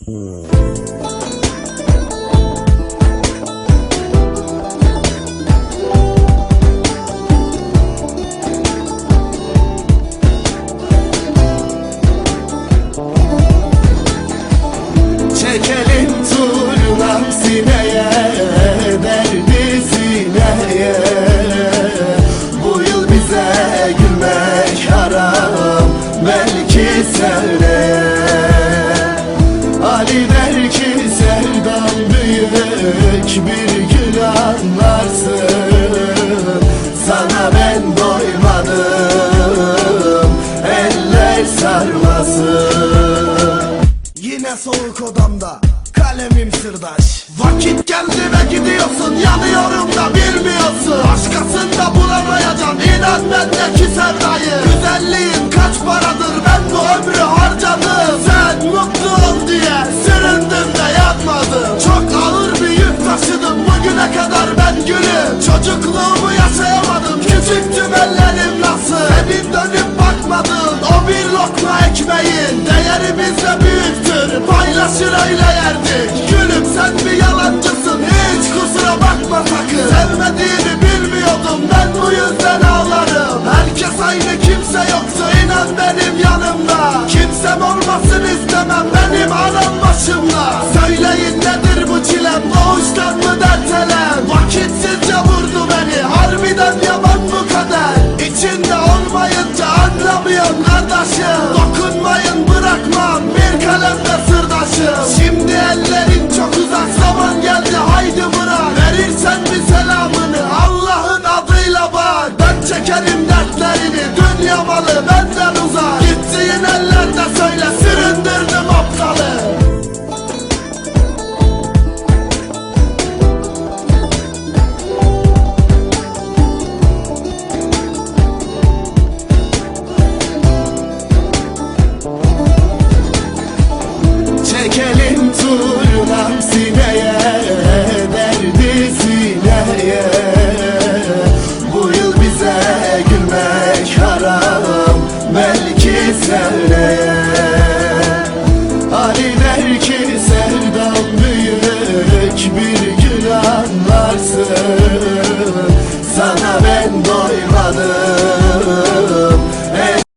Çekelim turnam sineye Derdi sineye Bu yıl bize gülmek haram Belki seneye Bir gün anlarsın Sana ben doymadım. Eller sarmasın. Yine soğuk odamda kalemim sırdaş. Vakit geldi ve gidiyorsun yanıyorum da bilmiyorsun. Başkasında bulamayacaksın inan bendeki sevdayı. Güzelliğin kaç paradır ben bu ömrü harcadım. Sen mutlu ol diye öyle yerdik. Gülüm sen bir yalancısın. Hiç kusura bakma sakın. Sevmediğini bilmiyordum. Ben bu yüzden ağlarım. Herkes aynı kimse yoktu inan benim yanımda. Kimsem olmasın istemem benim anam başımda. Söyleyin nedir bu çilem? Doğuştan mı dertelem? Vakitsizce Vurulan sineye Derdi sineye. Bu yıl bize gülmek haram Belki seneye Ali der ki sevdam büyük Bir gün anlarsın Sana ben doymadım.